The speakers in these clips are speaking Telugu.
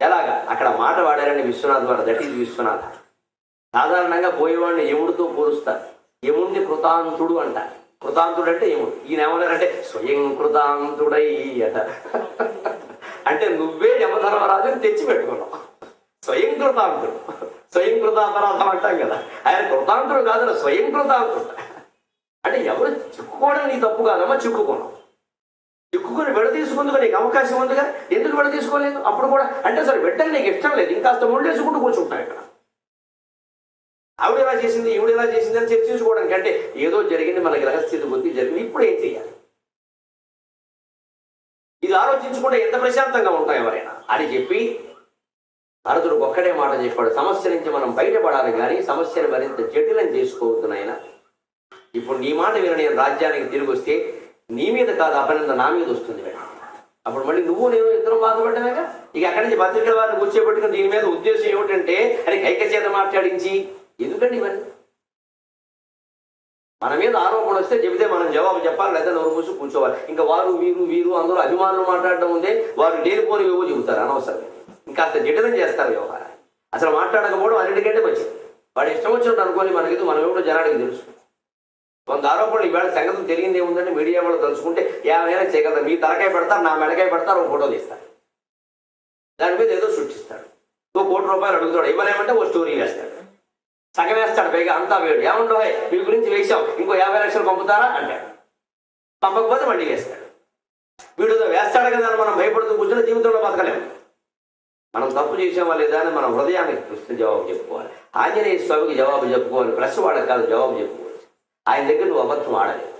ఎలాగా? అక్కడ మాట వాడారని విశ్వనాథ్ వారు దట్ ఈజ్ విశ్వనాథ. సాధారణంగా పోయేవాడిని యముడితో పోలుస్తారు? యముడిని కృతాంతుడు అంట కృతాంతుడు అంటే యముడు. ఈయన ఏమన్నారంటే స్వయం కృతాంతుడై అట. అంటే నువ్వే యమధర్మరాజుని తెచ్చి పెట్టుకున్నావు. స్వయం కృతాంతుడు. స్వయం కృతాపరాధం అంటాం కదా. ఆయన కృతాంతుడు కాదు స్వయం కృతాంతుడు. అంటే ఎవరు చిక్కుకోవడం నీ తప్పు కాదమ్మా చిక్కుకున్నావు. ఎక్కువని విడ తీసుకుందుకు నీకు అవకాశం ఉందిగా? ఎందుకు విడ తీసుకోలేదు అప్పుడు కూడా అంటే సరే వెంటనే నీకు ఇష్టం లేదు. ఇంకాస్త ముళ్ళేసుకుంటూ కూర్చుంటావు ఇక్కడ. ఆవిడ ఎలా చేసింది? ఈవిడ ఎలా చేసింది అని చర్చించుకోవడానికి అంటే ఏదో జరిగింది మన గ్రహస్థితి బుద్ధి జరిగింది. ఇప్పుడు ఏం చేయాలి? ఇది ఆలోచించుకుంటే ఎంత ప్రశాంతంగా ఉంటాం ఎవరైనా అని చెప్పి భరతుడు ఒక్కడే మాట చెప్పాడు. సమస్య నుంచి మనం బయటపడాలి కానీ సమస్యను మరింత జటిలం చేసుకోవద్దు నాయన. ఇప్పుడు నీ మాట విన నేను రాజ్యానికి తిరిగి వస్తే నీ మీద కాదు అపనంద నా మీద వస్తుంది అప్పుడు మళ్ళీ నువ్వు నేను ఇద్దరు బాధపడ్డామేగా? ఇక అక్కడి నుంచి పత్రికల వారిని కూర్చోబెట్టుకుని దీని మీద ఉద్దేశం ఏమిటంటే అని కైక చేత మాట్లాడించి ఎందుకండి ఇవన్నీ? మన మీద ఆరోపణ వస్తే చెబితే మనం జవాబు చెప్పాలి లేదా నోరు మూసి కూర్చోవాలి. ఇంకా వారు వీరు వీరు అందరూ అభిమానులు మాట్లాడడం ఉందే వారు లేనిపోని ఏవో చెబుతారు అనవసరం ఇంకాస్త జటిలం చేస్తారు వ్యవహారాన్ని. అసలు మాట్లాడకపోవడం అన్నిటికంటే మంచిది. వాడు ఇష్టం వచ్చినట్టు అనుకోని మనకి మనం ఏమిటో జనానికి తెలుసు. కొంత ఆరోపణలు ఈవేళ సంగతి తెలియదు ఏముందంటే మీడియా వాళ్ళు తలుచుకుంటే ఏమైనా చేయగలరు మీ తలకాయ పెడతారు నా మెడకాయ పెడతారు ఒక ఫోటో తీస్తారు దాని మీద ఏదో సృష్టిస్తాడు ఓ కోటి రూపాయలు అడుగుతాడు. ఇవ్వలేమంటే ఓ స్టోరీ వేస్తాడు. సగం వేస్తాడు పైగా అంతా వేడు. ఏమంటావు మీ గురించి వేసాం ఇంకో యాభై లక్షలు పంపుతారా? అంటాడు. పంపకపోతే మళ్ళీ వేస్తాడు. వీడు వేస్తాడు కదా అని మనం భయపడుతూ కూర్చుని జీవితంలో బతకలేము. మనం తప్పు చేసామా లేదా అని మన హృదయానికి ప్రశ్న జవాబు చెప్పుకోవాలి. ఆంజనేయ స్వామికి జవాబు చెప్పుకోవాలి. ప్లస్ వాళ్ళకి కాదు జవాబు చెప్పుకోవాలి. ఆయన దగ్గర నువ్వు అబద్ధం ఆడలేదు.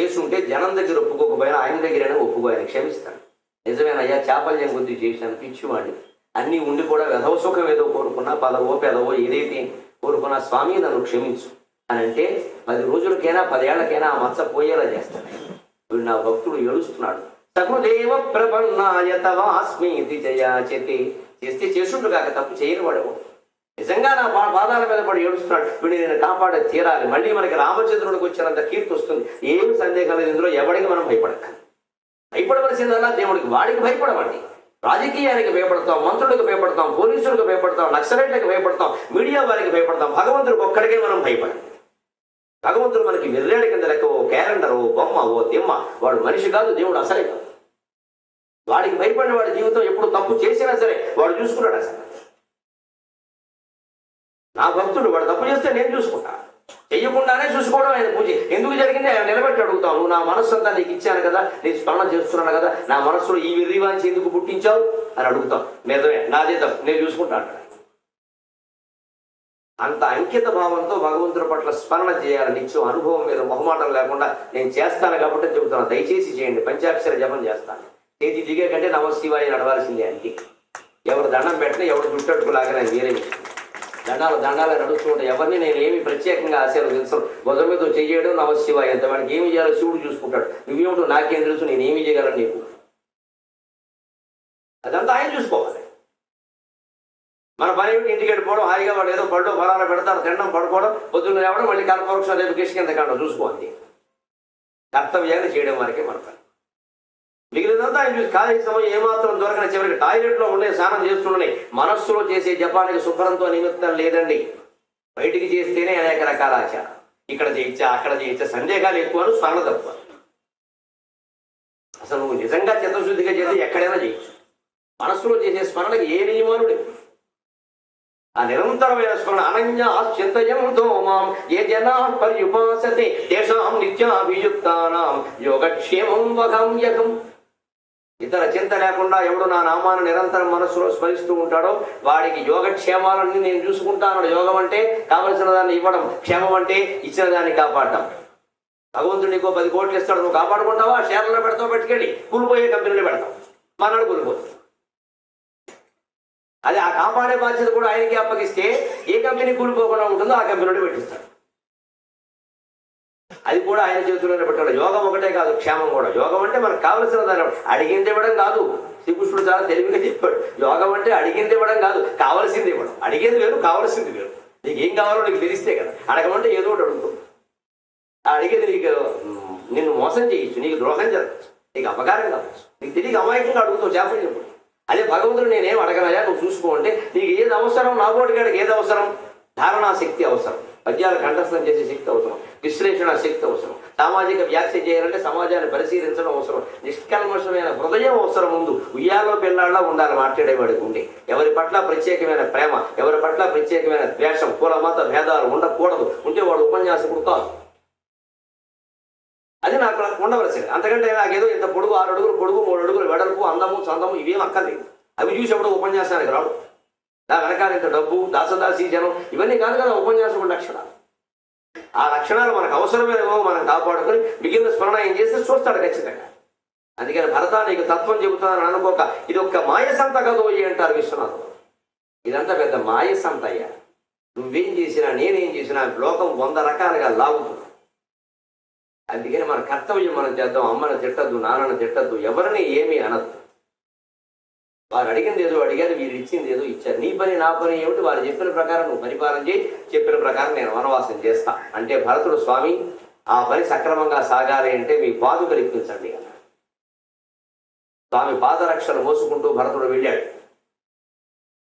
చేసుంటే జనం దగ్గర ఒప్పుకోకపోయినా ఆయన దగ్గరైనా ఒప్పుకో ఆయన క్షమిస్తాడు. నిజమేనయ్యా చాపల్యం కొద్ది చేశాను పిచ్చివాడిని. అన్నీ ఉండి కూడా వెధవ సుఖం ఏదో కోరుకున్నా పదవో పెదవో ఏదైతే కోరుకున్నా స్వామి నన్ను క్షమించు. అని అంటే పది రోజులకైనా పదేళ్ళకైనా ఆ మచ్చ పోయేలా చేస్తాను వీడు నా భక్తుడు ఏడుస్తున్నాడు. సకృదేవ ప్రపన్నాయ తవాస్మి జయాచతి చేస్తే చేసుంటు కాక తప్పు చేయని వాడు నిజంగా నా పాదాల మీద పడి ఏడుస్తున్నాడు. వీడిని నేను కాపాడే తీరాలి. మళ్ళీ మనకి రామచంద్రుడికి వచ్చినంత కీర్తి వస్తుంది. ఏం సందేహం లేదు. ఇందులో ఎవడికి మనం భయపడక భయపడవలసిందల్లా దేవుడికి వాడికి భయపడమండి. రాజకీయానికి భయపడతాం మంత్రులకు భయపడతాం పోలీసులకు భయపడతాం నక్సలైట్లకు భయపడతాం మీడియా వారికి భయపడతాం. భగవంతుడికి ఒక్కడికే మనం భయపడం భగవంతుడు మనకి వెర్రేడు కింద లెక్క ఓ క్యాలెండర్ ఓ బొమ్మ ఓ దిమ్మ. వాడు మనిషి కాదు దేవుడు అసలే కాదు. వాడికి భయపడిన వాడి జీవితం ఎప్పుడు తప్పు చేసినా సరే వాడు చూసుకున్నాడు అసలు? నా భక్తుడు వాడు తప్పు చేస్తే నేను చూసుకుంటా. చెయ్యకుండానే చూసుకోవడం ఆయన పూజ. ఎందుకు జరిగింది? ఆయన నిలబెట్టి అడుగుతావు నువ్వు నా మనస్సు అంతా నీకు ఇచ్చాను కదా నీ స్మరణ చేస్తున్నాను కదా నా మనస్సులో ఈ వెర్రివాంచి ఎందుకు పుట్టించావు? అని అడుగుతాం. నిజమే నాదే తప్పు. నేను చూసుకుంటా అంత అంకిత భావంతో భగవంతుడి పట్ల స్మరణ చేయాలని నిత్యం అనుభవం మీద మొహమాటం లేకుండా నేను చేస్తాను కాబట్టి చెబుతాను దయచేసి చేయండి. పంచాక్షర జపం చేస్తాను. చేతి దిగే కంటే నమశివాయ నడవాల్సిందే అంతే. ఎవరు దండం పెట్టినా ఎవరు చుట్టట్టుకు లాగినా వేరే విషయం. దండాలు దండాలు నడుస్తూ ఉంటాయి. ఎవరిని నేను ఏమి ప్రత్యేకంగా ఆశీర్వదించను భుజం మీద చెయ్యడం నమశివాయ ఎంత వాడికి ఏమి చేయాలో శివుడు చూసుకుంటాడు. నువ్వేమిటో నాకేం తెలుసు నేను ఏమి చేయగలను నీకు? అదంతా ఆయన చూసుకోవాలి. మన పని ఏమిటి ఇంటికి వెళ్ళిపోవడం హాయిగా వాడు ఏదో పడ్డో ఫలాలు పెడతారు తినడం పడుకోవడం పొద్దున్న లేవడం మళ్ళీ కల్పవృక్షం రేపు కిష్కింద కాండం చూసుకోవాలి. కర్తవ్యాన్ని చేయడం వరకే మన పని మిగిలినంతా ఆయన చూసి ఖాళీ సమయం ఏమాత్రం దొరకని చివరికి టాయిలెట్లో ఉండే స్నానం చేస్తుండని మనస్సులో చేసే జపానికి శుభ్రంతో నిమిత్తం లేదండి. బయటికి చేస్తేనే అనేక రకాల ఆచారం. ఇక్కడ చేయించా అక్కడ చేయించా సందేహాలు ఎక్కువ స్మరణ తక్కువ. అసలు నువ్వు నిజంగా చిత్తశుద్ధిగా చేస్తే ఎక్కడైనా చేయొచ్చు మనస్సులో చేసే స్మరణకి ఏ నియమాలు లేవు ఆ నిరంతరమైన స్మరణ అనన్య చింతయంతో మాం ఏ జనా పర్యుపాసతే తేషాం నిత్యాభియుక్తానాం యోగక్షేమం వగమ్యకం ఇతర చింత లేకుండా ఎవడు నా నామాన్ని నిరంతరం మనస్సులో స్మరిస్తూ ఉంటాడో వాడికి యోగక్షేమాలన్నీ నేను చూసుకుంటాను యోగం అంటే కావలసిన దాన్ని ఇవ్వడం క్షేమం అంటే ఇచ్చిన దాన్ని కాపాడటం భగవంతుడు నీకో పది కోట్లు ఇస్తాడు నువ్వు కాపాడుకుంటావా? షేర్లలో పెడతావు పెట్టుకెళ్ళి. కూలిపోయే కంపెనీలో పెడతావు. మనడు కూలిపోతుంది అది ఆ కాపాడే బాధ్యత కూడా ఆయనకి అప్పగిస్తే ఏ కంపెనీ కూలిపోకుండా ఉంటుందో ఆ కంపెనీలో పెట్టిస్తాడు. అది కూడా ఆయన చేతుల్లోనే పెట్టాడు. యోగం ఒకటే కాదు క్షేమం కూడా. యోగం అంటే మనకు కావలసిన దాని అడిగింది ఇవ్వడం కాదు. శ్రీకృష్ణుడు చాలా తెలివిగా చెప్పాడు. యోగం అంటే అడిగింది ఇవ్వడం కాదు కావలసింది ఇవ్వడం. అడిగేది వేరు కావలసింది వేరు. నీకు ఏం కావాలో నీకు తెలిస్తే కదా. అడగమంటే ఏదో ఒకటి అడుగుతావు అడిగేది నీకు నిన్ను మోసం చేయొచ్చు నీకు ద్రోహం జరగచ్చు నీకు అపకారం కావచ్చు. నీకు తెలియక అమాయకంగా అడుగుతావు చేపలు చెప్పు అదే భగవంతుడు నేనేం అడగనయా నువ్వు చూసుకో అంటే నీకు ఏది అవసరం? నా బోటిగాడికి ఏది అవసరం? ధారణాశక్తి అవసరం. పద్యాలు కంఠస్థం చేసే శక్తి అవసరం. విశ్లేషణ శక్తి అవసరం. సామాజిక వ్యాఖ్య చేయాలంటే సమాజాన్ని పరిశీలించడం అవసరం. నిష్కల్మషమైన హృదయం అవసరం ముందు. ఉయ్యాలో పిల్లాళ్ళ ఉండాలి మాట్లాడేవాడికి ఉండి ఎవరి పట్ల ప్రత్యేకమైన ప్రేమ ఎవరి పట్ల ప్రత్యేకమైన ద్వేషం కుల మత భేదాలు ఉండకూడదు. ఉంటే వాడు ఉపన్యాసకుడు కాదు. అది నాకు ఉండవలసింది. అంతకంటే నాకేదో ఇంత పొడుగు ఆరు అడుగులు పొడుగు మూడు అడుగులు వెడల్పు అందము చందము ఇవేం అక్కర్లేదు. అవి చూసేప్పుడు ఉపన్యాసానికి రాడు. నా వెనకాల ఇంత డబ్బు దాసదాసి జనం ఇవన్నీ కాదు కదా ఉపన్యాసం లక్షణాలు. ఆ లక్షణాలు మనకు అవసరమేమో మనం కాపాడుకొని మిగిలిన స్మరణ ఏం చేస్తే చూస్తాడు ఖచ్చితంగా. అందుకని భరత నీకు తత్వం చెబుతానని అనుకోక ఇది ఒక్క మాయ సంత కదోయి అంటారు విశ్వనాథం ఇదంతా పెద్ద మాయ సంత అయ్యా నువ్వేం చేసినా నేనేం చేసినా లోకం వంద రకాలుగా లాగుతుంది. అందుకని మన కర్తవ్యం మనం చేద్దాం అమ్మని తిట్టద్దు నాన్నను తిట్టద్దు ఎవరిని ఏమీ అనద్దు. వారు అడిగింది ఏదో అడిగారు వీరు ఇచ్చింది ఏదో ఇచ్చారు. నీ పని నా పని ఏమిటి? వారు చెప్పిన ప్రకారం నువ్వు పరిపాలన చేయి. చెప్పిన ప్రకారం నేను వనవాసం చేస్తా. అంటే భరతుడు స్వామి ఆ పని సక్రమంగా సాగాలి అంటే మీ పాదుకలు ఇప్పించండి అన్నాడు. స్వామి పాదరక్షలు మోసుకుంటూ భరతుడు వెళ్ళాడు.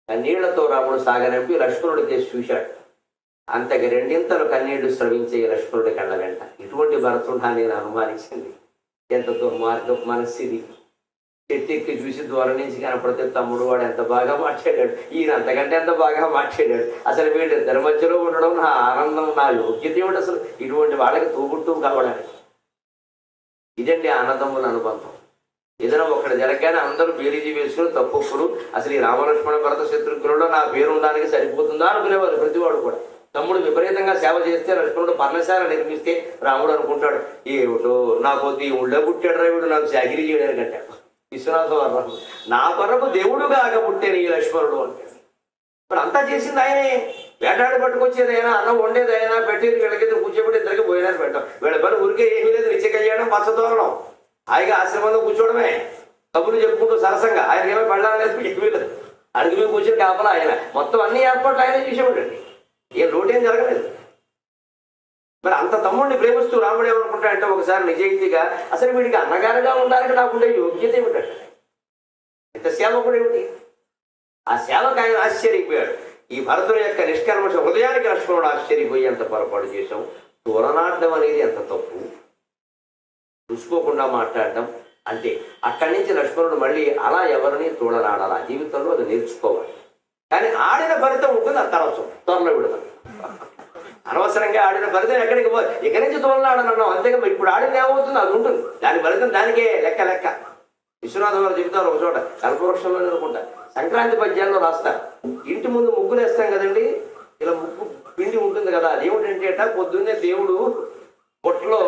కన్నీళ్ళతో రాముడు సాగనంపి లక్ష్మణుడు చేసి చూశాడు. అంతకి రెండింతలు కన్నీళ్ళు స్రవించే లక్ష్మణుడి కళ్ళ వెంట. ఇటువంటి భరతుడా నేను అనుమానించింది. ఎంత దుర్మార్గం మనస్సిది. ఎత్తెక్కి చూసి దూరం నుంచి కనపడితే తమ్ముడు వాడు ఎంత బాగా మాట్లాడాడు? ఈయన అంతకంటే ఎంత బాగా మాట్లాడాడు? అసలు వీళ్ళిద్దరి మధ్యలో ఉండడం నా ఆనందం నా యోగ్యత ఏమిటి అసలు? ఇటువంటి వాళ్ళకి తోబుట్టు కావడానికి. ఇదండి ఆనందముల అనుబంధం. ఏదైనా ఒకటి జరగగానే అందరూ బేరీజీ వేసుకుని తప్పప్పుడు అసలు ఈ రామలక్ష్మణ భరత శత్రుఘ్నుల్లో నా పేరు ఉండడానికి సరిపోతుందా అనుకునేవారు ప్రతివాడు కూడా. తమ్ముడు విపరీతంగా సేవ చేస్తే లక్ష్మణుడు పర్ణశాల నిర్మిస్తే రాముడు అనుకుంటాడు ఏమిటో నాకు ఊళ్ళో పుట్టాడు రావుడు నాకు చాకిరీ చేయడానికి అంటాడు. విశ్వనాథ వర్ణం నా కొరకు దేవుడుగా కాక పుట్టే ఈ లక్ష్మణుడు అంటాడు ఇప్పుడు అంతా చేసింది ఆయనే. వేటాడి పట్టుకొచ్చేది అయినా అన్నం వండేది అయినా పెట్టేది వీళ్ళకి కూర్చోబెట్టి ఇద్దరికి పోయినారు పెట్టాం వీళ్ళ పని ఊరికే ఏమీ లేదు నిత్య కళ్యాణం పచ్చతోరణం హాయిగా ఆశ్రమంలో కూర్చోవడమే. కబుర్లు చెప్పుకుంటూ సరసంగా ఆయన ఏమో పెళ్ళాలి లేదు ఏమీ లేదు. అడిగి కూర్చొని కాపలా ఆయన. మొత్తం అన్ని ఏర్పాట్లు ఆయనే చేసేవాడండి. ఏ లోటేం జరగలేదు. మరి అంత తమ్ముడిని ప్రేమిస్తూ రాముడు ఏమనుకుంటాడంటే ఒకసారి నిజాయితీగా అసలు వీడికి అన్నగారుగా ఉండాలని నాకుండే యోగ్యత ఏమిటంటే ఇంత సేవకుడు ఏమిటి? ఆ సేవకు ఆయన ఆశ్చర్యపోయాడు. ఈ భరతుని యొక్క నిష్కర్మష హృదయానికి లక్ష్మణుడు ఆశ్చర్యపోయి ఎంత పొరపాటు చేశాం తోలనాడడం అనేది ఎంత తప్పు? చూసుకోకుండా మాట్లాడడం అంటే అక్కడి నుంచి లక్ష్మణుడు మళ్ళీ అలా ఎవరిని తోడనాడాలి ఆ జీవితంలో అది నేర్చుకోవాలి. కానీ ఆడిన ఫలితం ఉంటుంది అది తర్వాత త్వరలో విడదాం అనవసరంగా ఆడిన ఫలితం ఎక్కడికి పో ఇక్కడి నుంచి తోలనాడనన్నాం అంతేగా ఇప్పుడు ఆడింది ఏమవుతుంది? అది ఉంటుంది. దాని ఫలితం దానికే లెక్క లెక్క. విశ్వనాథ గారు చెబుతారు ఒక చోట కల్పవృక్షంలో అనుకుంటా సంక్రాంతి పద్యాల్లో రాస్తారు ఇంటి ముందు ముగ్గులు వేస్తాం కదండి? ఇలా ముగ్గు పిండి ఉంటుంది కదా అది ఏమిటంటే పొద్దున్నే దేవుడు బొట్లో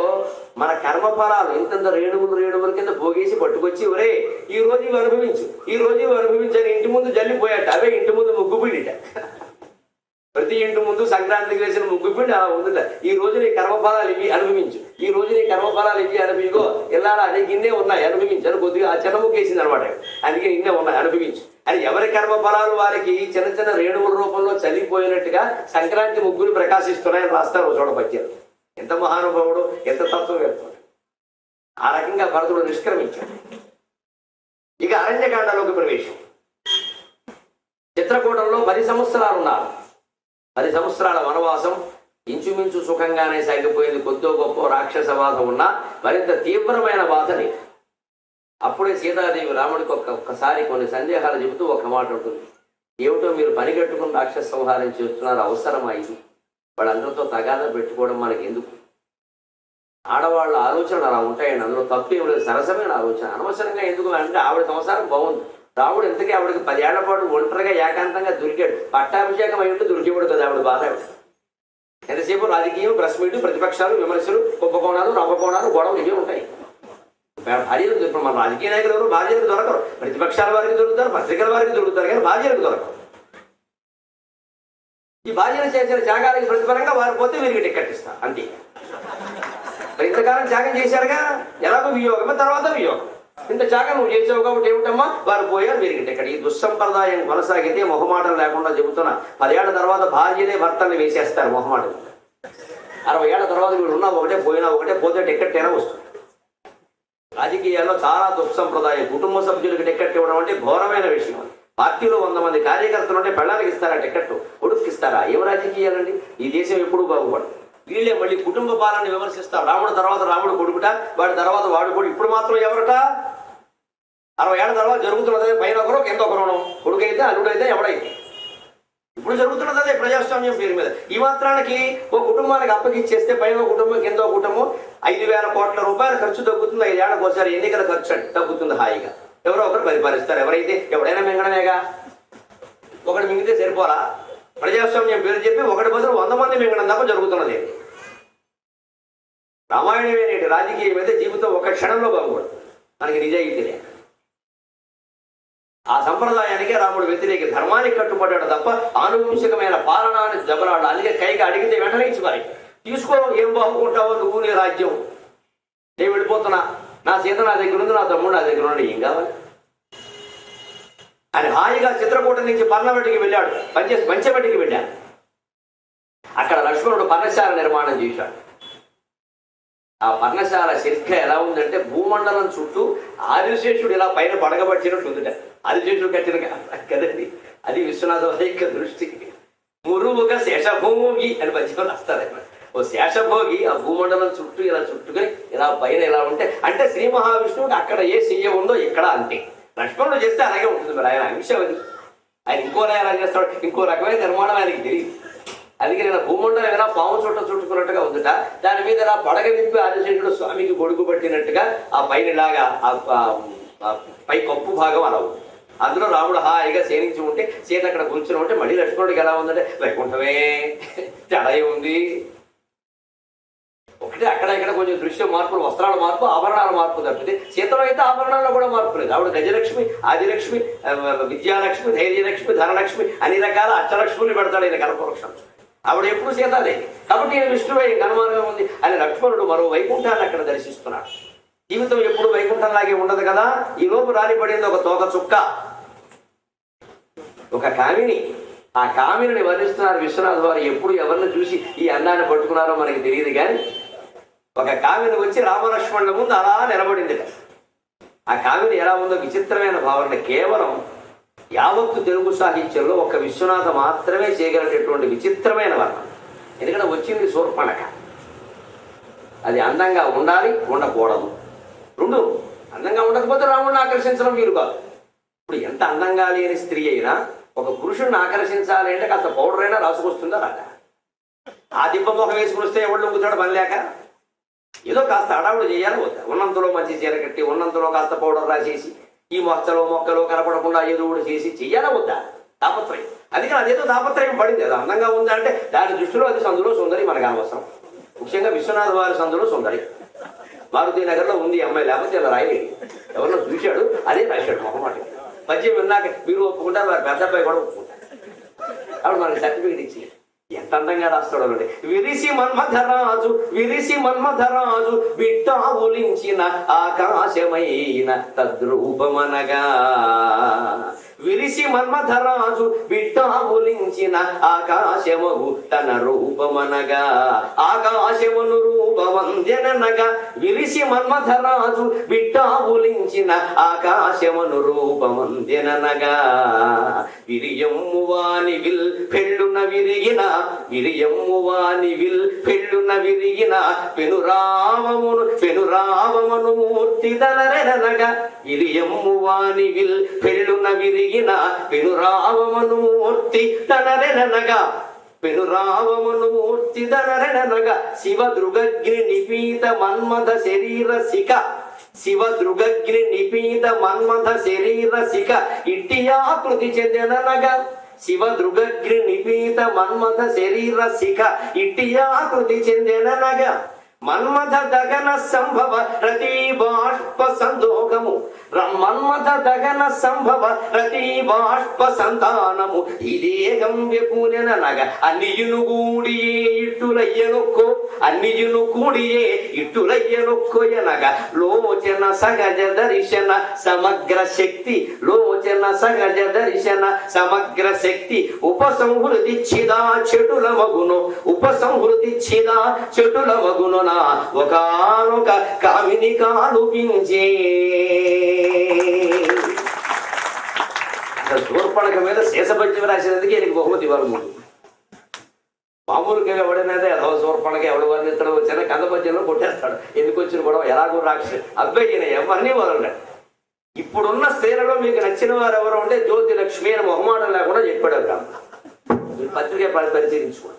మన కర్మఫలాలు ఇంతంత రేణువులు రేణువుల కింద పోగేసి పట్టుకొచ్చి ఒరే ఈ రోజు ఇవి అనుభవించు ఈ రోజు ఇవి అనుభవించని ఇంటి ముందు జల్లిపోయాట అవే ఇంటి ముందు ముగ్గు పిండిట. ప్రతి ఇంటి ముందు సంక్రాంతికి వేసిన ముగ్గు పిండి అలా ఉందిట. ఈ రోజు నీ కర్మఫలాలు ఇవి అనుభవించు. ఈ రోజు నీ కర్మఫలాలు ఇవి అనుభవించో. ఇలా నీకు ఇన్నే ఉన్నాయి అనుభవించు. అని కొద్దిగా ఆ చిన్న ముగ్గు వేసింది అనమాట అందుకే ఇన్నే ఉన్నాయి అనుభవించు. అని ఎవరి కర్మఫలాలు వారికి చిన్న చిన్న రేణువుల రూపంలో చలిపోయినట్టుగా సంక్రాంతి ముగ్గులు ప్రకాశిస్తున్నాయని రాస్తారు చూడ పద్యాలు ఎంత మహానుభావుడు ఎంత తత్వవేత్త ఆ రకంగా భరతుడు నిష్క్రమించాడు. ఇక అరణ్యకాండలోకి ప్రవేశం. చిత్రకూటంలో పది సంవత్సరాలు ఉన్నారు. పది సంవత్సరాల వనవాసం ఇంచుమించు సుఖంగానే సాగిపోయింది. కొద్దో గొప్ప రాక్షస బాధ ఉన్నా మరింత తీవ్రమైన బాధని అప్పుడే సీతాదేవి రాముడికి ఒక్కసారి కొన్ని సందేహాలు చెబుతూ ఒక మాట ఉంటుంది ఏమిటో మీరు పనిగట్టుకుని రాక్షస సంహారం చేస్తున్నారు. అవసరమా ఇది? వాళ్ళందరితో తగాదా పెట్టుకోవడం మనకి ఎందుకు? ఆడవాళ్ళ ఆలోచనలు అలా ఉంటాయండి. అందులో తప్పేం లేదు. సరసమైన ఆలోచన. అనవసరంగా ఎందుకు అంటే ఆవిడ సంసారం బాగుంది. రాముడు ఇంతకీ ఆవిడకి పదేళ్ళ పాటు ఒంటరిగా ఏకాంతంగా దొరికాడు? పట్టాభిషేకం అయ్యింటే దొరికేవాడు కదా ఆవిడ బాధ. ఆవిడ ఎంతసేపు రాజకీయం ప్రెస్ మీట్ ప్రతిపక్షాలు విమర్శలు కుంభకోణాలు నవ్వకోణాలు గొడవలు ఇవే ఉంటాయి. భార్యలు ఇప్పుడు మన రాజకీయ నాయకులు ఎవరు? భార్యలకు దొరకరు. ప్రతిపక్షాల వారికి దొరుకుతారు పత్రికల వారికి దొరుకుతారు కానీ భార్యలకు దొరకరు. ఈ భార్యను చేసిన త్యాగాలకు ప్రతిఫలంగా వారు పోతే వీరికి టికెట్ ఇస్తారు అంతే. ఇంతకాలం త్యాగం చేశారుగా? ఎలాగో వియోగమే తర్వాత వియోగం. ఇంత త్యాగం నువ్వు చేసావు కాబట్టి ఏమిటమ్మా? వారు పోయారు వీరికి ఇక్కడ ఈ దుస్సంప్రదాయం కొనసాగితే మొహమాటం లేకుండా చెబుతున్నా. పదేళ్ళ తర్వాత భార్యనే భర్తల్ని వేసేస్తారు మొహమాటం. అరవై ఏళ్ళ తర్వాత వీడు ఉన్నా ఒకటే పోయినా ఒకటే పోతే టికెట్ అయినా వస్తుంది. రాజకీయాల్లో చాలా దుస్సంప్రదాయం. కుటుంబ సభ్యులకు టికెట్ ఇవ్వడం అంటే ఘోరమైన విషయం పార్టీలో వంద మంది కార్యకర్తలు ఉంటే పెళ్ళానికి ఇస్తారా టికెట్ కొడుకు ఇస్తారా ఏం రాజకీయాలండి? ఈ దేశం ఎప్పుడు బాగుపడదు. వీళ్ళే మళ్ళీ కుటుంబ పాలన విమర్శిస్తారు రాముడు తర్వాత రాముడు కొడుకుట వాడి తర్వాత వాడు కొడుకు. ఇప్పుడు మాత్రం ఎవరట? అరవై ఏళ్ళ తర్వాత జరుగుతున్నది పైన ఒకరు కింద ఒకరు కొడుకైతే అల్లుడైతే ఎవడైతే? ఇప్పుడు జరుగుతున్నది అదే ప్రజాస్వామ్యం పేరు మీద. ఈ మాత్రానికి ఓ కుటుంబానికి అప్పగిచ్చేస్తే పైన కుటుంబం కింద కుటుంబం ఐదు వేల కోట్ల రూపాయల ఖర్చు తగ్గుతుంది. ఐదేళ్ళకి ఒకసారి ఎన్నికల ఖర్చు తగ్గుతుంది హాయిగా. ఎవరో ఒకరు పరిపాలిస్తారు. ఎవరైతే ఎవడైనా మింగడమేగా? ఒకటి మింగితే సరిపోరా ప్రజాస్వామ్యం పేరు చెప్పి ఒకటి బదులు వంద మంది మింగడం దాకా జరుగుతున్నది. రామాయణమే నేటి రాజకీయం అయితే జీవితం ఒక క్షణంలో బాగుపడుతుంది మనకి నిజాయితీలే ఆ సంప్రదాయానికి రాముడు వ్యతిరేక ధర్మానికి కట్టుబడ్డాడు తప్ప ఆనువంశికమైన పాలనాన్ని దెబ్బలాడు అందుకే కైకి అడిగితే వెంటనే ఇచ్చి మరి తీసుకో ఏం బాగుంటావో నువ్వు నీ రాజ్యం. నేను వెళ్ళిపోతున్నా. నా సీత నా దగ్గర ఉంది నా తమ్ముడు నా దగ్గర ఉండి ఏం కావాలి? ఆయన హాయిగా చిత్రకూట నుంచి పర్ణవటికి వెళ్ళాడు. పనిచేసి పంచవటికి వెళ్ళాడు. అక్కడ లక్ష్మణుడు పర్ణశాల నిర్మాణం చేశాడు. ఆ పర్ణశాల శిల్క ఎలా ఉందంటే భూమండలం చుట్టూ ఆదిశేషుడు ఇలా పైన పడగబట్టినట్టు ఉందిట ఆదిశేషుడు కట్టిన కదండి? అది విశ్వనాథ యొక్క దృష్టి. మురువుగా శేషభోగి అని పద్యం రాస్తారు. ఓ శేషభోగి ఆ భూమండలం చుట్టూ ఇలా చుట్టుకొని ఇలా పైన ఇలా ఉంటే అంటే శ్రీ మహావిష్ణువుడు అక్కడ ఏ శయ్య ఉందో ఇక్కడ అంతే. లక్ష్మణుడు చేస్తే అలాగే ఉంటుంది మరి. ఆయన అంశం అది. ఆయన ఇంకోలా ఎలా చేస్తాడు ఇంకో రకమైన నిర్మాణం ఆయనకి తెలియదు. అందుకే నేను భూమండలం ఏదైనా పాము చుట్ట చుట్టుకున్నట్టుగా ఉందిట. దాని మీద నా పడగ విప్పి ఆదిశేషుడు స్వామికి గొడుగు పట్టినట్టుగా ఆ పైన ఇలాగా ఆ- పై కప్పు భాగం అలా ఉంది. అందులో రాముడు హాయిగా సేనించి ఉంటే సీత అక్కడ కూర్చుని ఉంటే మళ్ళీ లక్ష్మణుడికి ఎలా ఉందంటే వైకుంఠమే తేడా ఉంది. ఒకటి అక్కడ ఇక్కడ కొంచెం దృశ్య మార్పులు వస్త్రాల మార్పు ఆభరణాల మార్పు తప్పితే సీతలో అయితే ఆభరణాల్లో కూడా మార్పు లేదు. ఆవిడ గజలక్ష్మి ఆదిలక్ష్మి విద్యాలక్ష్మి ధైర్యలక్ష్మి ధనలక్ష్మి అన్ని రకాల అష్టలక్ష్ములు పెడతాడు ఈయన కల్పవృక్షం ఆవిడ ఎప్పుడు సీత లేదు. కాబట్టి ఈయన విష్ణువే కనుమానంగా ఉంది అని లక్ష్మణుడు మరో వైకుంఠాన్ని అక్కడ దర్శిస్తున్నాడు. జీవితం ఎప్పుడు వైకుంఠంలాగే ఉండదు కదా? ఈ లోపు రాలిపడింది ఒక తోక చుక్క. ఒక కామిని. ఆ కామిని వర్ణిస్తున్నారు విశ్వనాథ్ వారు. ఎప్పుడు ఎవరిని చూసి ఈ అన్నాన్ని పట్టుకున్నారో మనకి తెలియదు కానీ ఒక కామిని వచ్చి రామలక్ష్మణుల ముందు అలా నిలబడింది ఆ కామిని ఎలా ఉందో విచిత్రమైన భావన. కేవలం యావత్తు తెలుగు సాహిత్యంలో ఒక విశ్వనాథ మాత్రమే చేయగలిగేటువంటి విచిత్రమైన వర్ణం ఎందుకంటే వచ్చింది శూర్పణక అది అందంగా ఉండాలి ఉండకూడదు. రెండు అందంగా ఉండకపోతే రాముడిని ఆకర్షించడం వీలు కాదు. ఇప్పుడు ఎంత అందంగా లేని స్త్రీ అయినా ఒక పురుషుడిని ఆకర్షించాలి అంటే కాస్త పౌడర్ అయినా రాసుకొస్తుందా రాదా ఆ దిబ్బ ముఖం వేసుకుని వస్తే ఎవడు కూర్చోడు పని లేక ఏదో కాస్త అడావుడు చేయాలి వద్దా ఉన్నంతలో మంచి చీర కట్టి ఉన్నంతలో కాస్త పౌడర్ రాసేసి ఈ మొక్కలు మొక్కలు కనపడకుండా ఏదో ఒకటి చేసి చెయ్యాలా వద్దా తాపత్రయం. అందుకని అదేదో తాపత్రయం పడింది. అది అందంగా ఉందా అంటే దాని దృష్టిలో అది సందులో సుందరి మనకు అనవసరం ముఖ్యంగా విశ్వనాథ్ వారి సందులో సుందరి. మారుతి నగర్లో ఉంది అమ్మాయి లేకపోతే ఇలా రాయలేదు. ఎవరినో చూశాడు అదే రాశాడు మొహమాట. మధ్య విన్నాక మీరు ఒప్పుకుంటారు వారి పెద్ద అబ్బాయి కూడా ఒప్పుకుంటారు. అప్పుడు మనకి సర్టిఫికేట్ ఇచ్చి ఎంత అందంగా రాస్తాడు అంటే విరిసి మన్మధరాజు విరిసి మన్మధరాజు బిట్టావులించిన ఆకాశమైన తద్రూపమనగా విరిసి మన్మధరాజు బిట్టావులించిన ఆకాశము తన రూపమనగా. ఆకాశమును రూపవంద్యననగా విరిసి మన్మధరాజు బిట్టావులించిన ఆకాశమును రూపమంద్యననగా విరియమ్ము వాని విల్ పెళ్ళున విరిగిన విరియమ్ము వాని విల్ పెళ్ళున విరిగిన పెనురావమును పెనురావమును మూర్తి దనరెనగా విరియమ్ము వాని విల్ పెళ్ళున విరిగిన పెనురావమును మూర్తి తనరెనగా పెనురావమును మూర్తి దనరెనగా శివ దృగగ్ని నిపీత మన్మథ శరీర శిఖ శివ దృగగ్ని నిపీత మన్మథ శరీర శిఖ ఇట్టి ఆకృతి చెందనగా శివ దృగగ్ని నిపీత మన్మథ శరీర శిఖ ఇట్టి ఆకృతి చెందనగా మన్మథ దగన సంభవ రతి బాష్ప సందోగము మన్మథ దగన సంభవ రతి బాష్ప సంతానము ఇదే గంవ్య కూనెననగ అన్నియును కూడియే ఇట్టులయ్యనొక్కో అన్నియును కూడియే ఇట్టులయ్యనొక్కో ఎనగ లోచన సగజ దర్శన సమగ్ర శక్తి లోచన సగజ దర్శన సమగ్ర శక్తి. ఉపసంహృతి చిదా చెటుల మగును ఉపసంహృతి చిదా చెటుల మగును నా ఒకనొక కామిని కాలు పించే శూర్పణక మీద శేషపద్యం రాసినందుకే నీకు బహుమతి ఇవ్వాలి ముందు మామూలుగా ఎవడైనా ఏదో శూర్పణకి ఎవడు వర్ణించడం వచ్చినా కంద పద్యంలో కొట్టేస్తాడు. ఎందుకు వచ్చిన గొడవ? ఎలాగో రాక్షసు. అబ్బాయి ఎవరిని వదలడు ఇప్పుడున్న స్త్రీలలో మీకు నచ్చిన వారు ఎవరు ఉంటే జ్యోతి లక్ష్మి అని మొహమాటం లేకుండా చెప్పాడు రామ్ పత్రిక పరిశీలించుకోండి.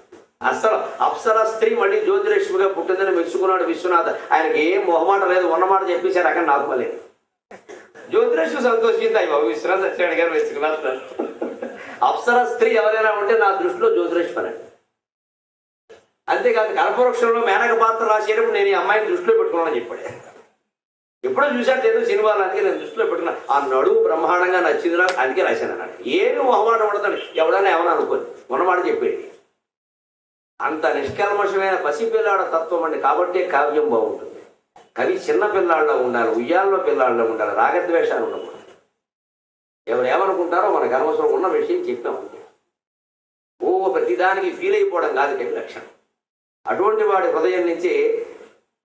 అసలు అప్సర స్త్రీ మళ్ళీ జ్యోతిలక్ష్మిగా పుట్టిందని మెచ్చుకున్నాడు విశ్వనాథ్. ఆయనకి ఏం మొహమాట లేదు ఉన్నమాట చెప్పేశారు అక్కడ నాకు లేదు జ్యోతిలక్ష్మి సంతోషింది. అయ్యో విశ్వనాథ్ సత్యనారాయణ గారు మెచ్చుకున్నారు అప్సర స్త్రీ ఎవరైనా ఉంటే నా దృష్టిలో జ్యోతిలక్ష్మి అనండి అంతేకాదు కల్పవృక్షంలో మేనక పాత్ర రాసేటప్పుడు నేను ఈ అమ్మాయిని దృష్టిలో పెట్టుకున్నానని చెప్పాడు. ఎప్పుడో చూసాడు ఏదో సినిమాలు అందుకే నేను దృష్టిలో పెట్టుకున్నా. ఆ నడువు బ్రహ్మాండంగా నచ్చింది నాకు అందుకే రాశాను అన్నాడు. ఏమి మొహమాట పడతాడు ఎవడైనా ఏమన్నా అనుకోని మొన్నమాట చెప్పేది. అంత నిష్కల్మషమైన పసిపిల్లాడ తత్వం అండి. కాబట్టే కావ్యం బాగుంటుంది. కవి చిన్న పిల్లాళ్ళలో ఉండాలి ఉయ్యాల్లో పిల్లాళ్ళలో ఉండాలి రాగద్వేషాలు ఉండకూడదు. ఎవరు ఏమనుకుంటారో మనకు అనవసరం ఉన్న విషయం చెప్పాం ఓ ప్రతిదానికి ఫీల్ అయిపోవడం కాదు కవి లక్షణం. అటువంటి వాడి హృదయం నుంచి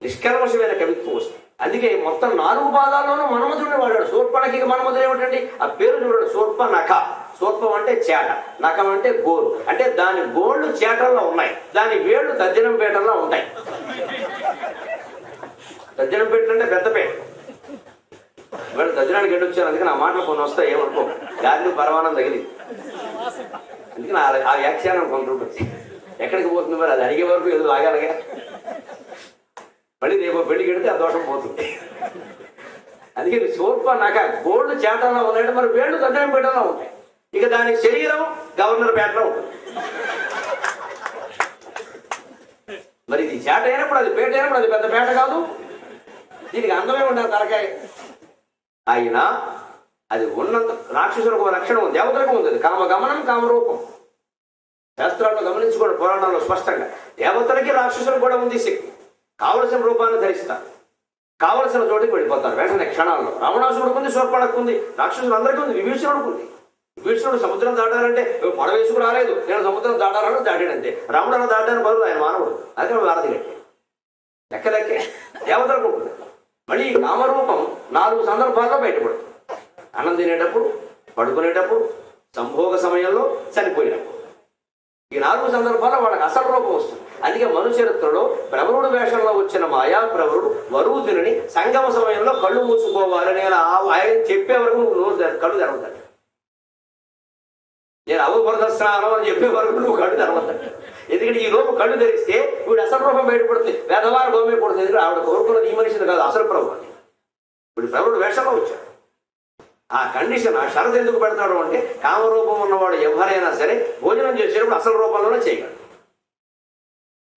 నిష్కర్మశమైన కవిత్వం వస్తుంది. అందుకే మొత్తం నాలుగు పాదాల్లోనూ మన్మధుడిని వాడాడు. శూర్పణకి మన్మధుడు ఏమిటండి? ఆ పేరు చూడండి శూర్ప నఖ శూర్పం అంటే చేట నఖం అంటే గోరు. అంటే దాని గోళ్ళు చేటల్లో ఉన్నాయి. దాని వేళ్ళు తజ్జనం పేటల్లో ఉంటాయి. తజ్జనం పేటలు అంటే పెద్దపేట వీళ్ళు తజ్జనానికి వచ్చాను అందుకే నా మాటలు కొన్ని వస్తాయి ఏమనుకో. గాలి పరమానం తగిలి అందుకే నా ఆ వ్యాఖ్యానం కొంత ఎక్కడికి పోతుంది మరి? అది అడిగే వరకు ఏదో ఆగాలిగా మళ్ళీ రేపు పెళ్ళి కడితే ఆ దోషం పోతుంది. అందుకే సోర్ప నాక గోల్డ్ చేటల్లో ఉన్నాయంటే మరి వేళ్ళు తగ్గడం పెట్టడంలో ఉంటాయి ఇక దాని శరీరం గవర్నర్ పేటలో ఉంటుంది మరి ఇది చేట అయినప్పుడు అది పేట అయినప్పుడు అది పెద్ద పేట కాదు. దీనికి అందమే ఉండదు తలకాయ. అయినా అది ఉన్నంత రాక్షసులకు ఒక లక్షణం ఉంది దేవతలకు ఉంది అది. కామ గమనం కామరూపం శాస్త్రాల్లో గమనించుకోండి పురాణాల్లో స్పష్టంగా. దేవతలకి రాక్షసులకు కూడా ఉంది శక్తి. కావలసిన రూపాన్ని ధరిస్తారు. కావలసిన చోటికి వెళ్ళిపోతారు. వెంటనే క్షణాల్లో. రావణాసుడికి ఉంది శూర్పణకు ఉంది రాక్షసులు అందరికీ ఉంది విభీషణుడికి ఉంది విభీషణుడు సముద్రం దాటాలంటే పడవ వేసుకు రాలేదు. నేను సముద్రం దాటాలని దాటాడంతే రాముడు అలా దాటాను బరువు ఆయన మానవుడు. అదే వారధి గట్టి లెక్క లెక్కే. దేవతలకు ఉంటుంది. మళ్ళీ కామరూపం నాలుగు సందర్భాల్లో బయటపడుతుంది. అన్నం తినేటప్పుడు పడుకునేటప్పుడు సంభోగ సమయంలో చనిపోయినప్పుడు. ఈ నాలుగు సందర్భాల్లో వాళ్ళకి అసలు రూపం వస్తుంది. అందుకే మనుచరిత్రలో ప్రవరుడు వేషంలో వచ్చిన మాయా ప్రవరుడు వరువుతుని సంగమ సమయంలో కళ్ళు మూసుకోవాలని ఆయన ఆ- చెప్పే వరకు నువ్వు నోరు కళ్ళు తెరవద్దండి. నేను అవబోధ స్నానం అని చెప్పే వరకు నువ్వు కళ్ళు తెరవద్దండి ఎందుకంటే ఈ లోపు కళ్ళు తెరిస్తే వీడు అసలు రూపం బయటపడుతుంది. వేదవారు గోమే పడుతుంది ఎందుకంటే ఆవిడ కోరుకున్నది ఈ మనిషిని కాదు అసలు ప్రభు అని. ఇప్పుడు ప్రభుడు వేషంలో వచ్చాడు. ఆ కండిషన్ ఆ షరత్ ఎందుకు పెడతాడు అంటే కామరూపం ఉన్నవాడు ఎవరైనా సరే భోజనం చేసేటప్పుడు అసలు రూపంలోనే చేయగలడు.